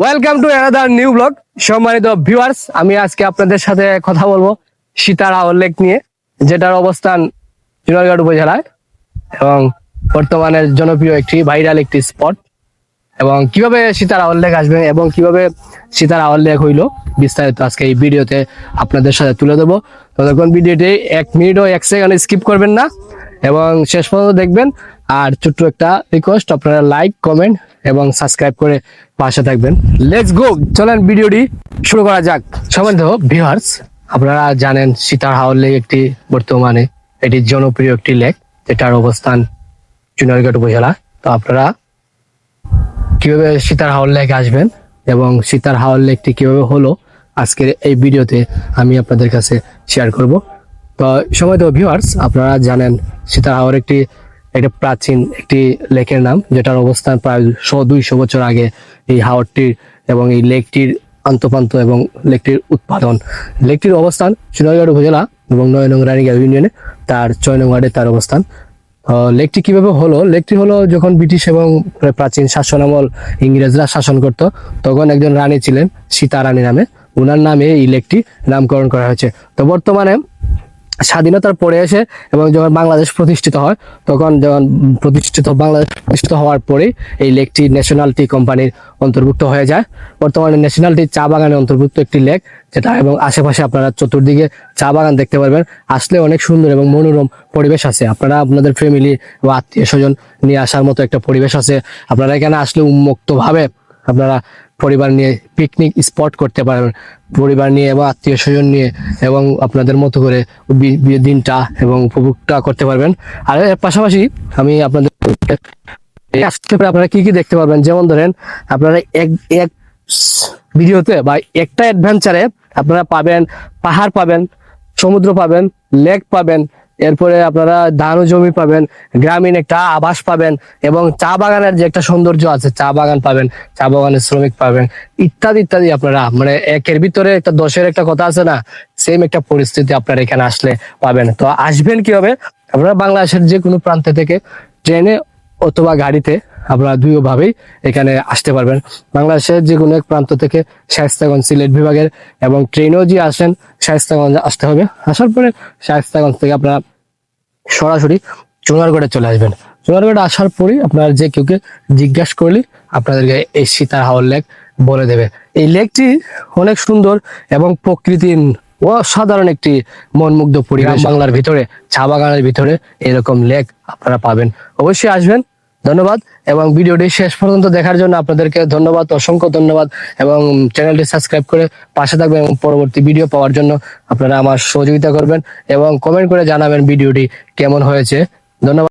Welcome to another new blog সম্মানিত viewers আমি আজকে আপনাদের সাথে কথা বলব সীতারাহর লেক নিয়ে, যেটার অবস্থান জুনারঘাট উপজেলায় এবং বর্তমানে জনপ্রিয় একটি ভাইরাল একটি স্পট এবং কীভাবে সীতারাহর লেক আসবে এবং কীভাবে সীতারাহর লেক হইল, বিস্তারিত আজকে এই ভিডিওতে আপনাদের সাথে তুলে দেবো ততক্ষণ ভিডিওটি এক মিনিটও এক সেকেন্ড স্কিপ করবেন না। এবং শেষ পর্যন্ত দেখবেন আর ছোট্ট একটা রিকোয়েস্ট আপনারা লাইক কমেন্ট এবং সাবস্ক্রাইব করে পাশে থাকবেন। লেটস গো চলেন ভিডিওটি শুরু করা যাক। সম্বন্ধ ভিউয়ার্স আপনারা জানেন সীতার হাওর লেক একটি বর্তমানে এটি জনপ্রিয় একটি লেক, যেটার অবস্থান চুনারঘাট উপজেলা। তো আপনারা কীভাবে সীতার হাওর লেক আসবেন এবং সীতার হাওর লেকটি কীভাবে হলো, আজকের এই ভিডিওতে আমি আপনাদের কাছে শেয়ার করব। তো সময় তো ভিউয়ার্স আপনারা জানেন সীতার হাওর একটি একটা প্রাচীন একটি লেকের নাম, যেটার অবস্থান প্রায় শো দুইশো বছর আগে এই হাওরটির এবং এই লেকটির আন্তপান্ত এবং লেকটির উৎপাদন। লেকটির অবস্থান সোনারগাঁও উপজেলা এবং নয় নং রানীগাঁও ইউনিয়নে, তার ছয় নং ওয়ার্ডে তার অবস্থান। লেকটি কীভাবে হলো? লেকটি হলো যখন ব্রিটিশ এবং প্রাচীন শাসন আমল ইংরেজরা শাসন করত, তখন একজন রানী ছিলেন সীতা রানী নামে। ওনার নামে এই লেকটি নামকরণ করা হয়েছে। তো বর্তমানে স্বাধীনতার পরে এসে এবং যখন বাংলাদেশ প্রতিষ্ঠিত হয়, তখন যখন প্রতিষ্ঠিত, বাংলাদেশ প্রতিষ্ঠিত হওয়ার পরেই এই লেকটি ন্যাশনাল টি কোম্পানির অন্তর্ভুক্ত হয়ে যায়। বর্তমানে ন্যাশনাল টি চা বাগানের অন্তর্ভুক্ত একটি লেক যেটা এবং আশেপাশে আপনারা চতুর্দিকে চা বাগান দেখতে পারবেন। আসলে অনেক সুন্দর এবং মনোরম পরিবেশ আছে। আপনারা আপনাদের ফ্যামিলি বা আত্মীয় স্বজন নিয়ে আসার মতো একটা পরিবেশ আছে। আপনারা এখানে আসলে উন্মুক্তভাবে আপনারা পরিবার নিয়ে পিকনিক স্পট করতে পারবেন পরিবার নিয়ে এবং আত্মীয় স্বজন নিয়ে এবং আপনাদের মতো করে দিনটা এবং উপভোগটা করতে পারবেন। আর এর পাশাপাশি আমি আপনাদের আপনারা কি কি দেখতে পারবেন? যেমন ধরেন, আপনারা এক এক ভিডিওতে বা একটা অ্যাডভেঞ্চারে আপনারা পাবেন, পাহাড় পাবেন, সমুদ্র পাবেন লেক পাবেন এরপরে আপনারা ধান জমি পাবেন, গ্রামীণ একটা আবাস পাবেন এবং চা বাগানের যে একটা সৌন্দর্য আছে, চা বাগান পাবেন, চা বাগানের শ্রমিক পাবেন, ইত্যাদি ইত্যাদি আপনারা মানে একের ভিতরে একটা দশের একটা কথা আছে না সেম একটা পরিস্থিতি আপনারা এখানে আসলে পাবেন। তো আসবেন কি হবে আপনারা বাংলাদেশের যে কোনো প্রান্তে থেকে ট্রেনে অথবা গাড়িতে আপনারা দুই ভাবেই এখানে আসতে পারবেন। বাংলাদেশের যে কোনো এক প্রান্ত থেকে শায়স্তাগঞ্জ সিলেট বিভাগের এবং ট্রেনেও যে আসেন, শায়স্তাগঞ্জ আসতে হবে। আসার পরে শায়স্তাগঞ্জ থেকে আপনারা সরাসরি চুনারগড়ে চলে আসবেন। চুনারগড়ে আসার পরেই আপনারা যে কেউকে জিজ্ঞাসা করলে আপনাদেরকে এই সীতার হাওর লেক বলে দেবে। এই লেকটি অনেক সুন্দর এবং প্রকৃতির অসাধারণ একটি মনমুগ্ধ পরিবেশ। বাংলার ভিতরে, চা বাগানের ভিতরে এরকম লেক আপনারা পাবেন। অবশ্যই আসবেন। ধন্যবাদ এবং ভিডিওটি শেষ পর্যন্ত দেখার জন্য আপনাদেরকে ধন্যবাদ, অসংখ্য ধন্যবাদ এবং চ্যানেলটি সাবস্ক্রাইব করে পাশে থাকবেন এবং পরবর্তী ভিডিও পাওয়ার জন্য আপনারা আমার সহযোগিতা করবেন এবং কমেন্ট করে জানাবেন ভিডিওটি কেমন হয়েছে। ধন্যবাদ।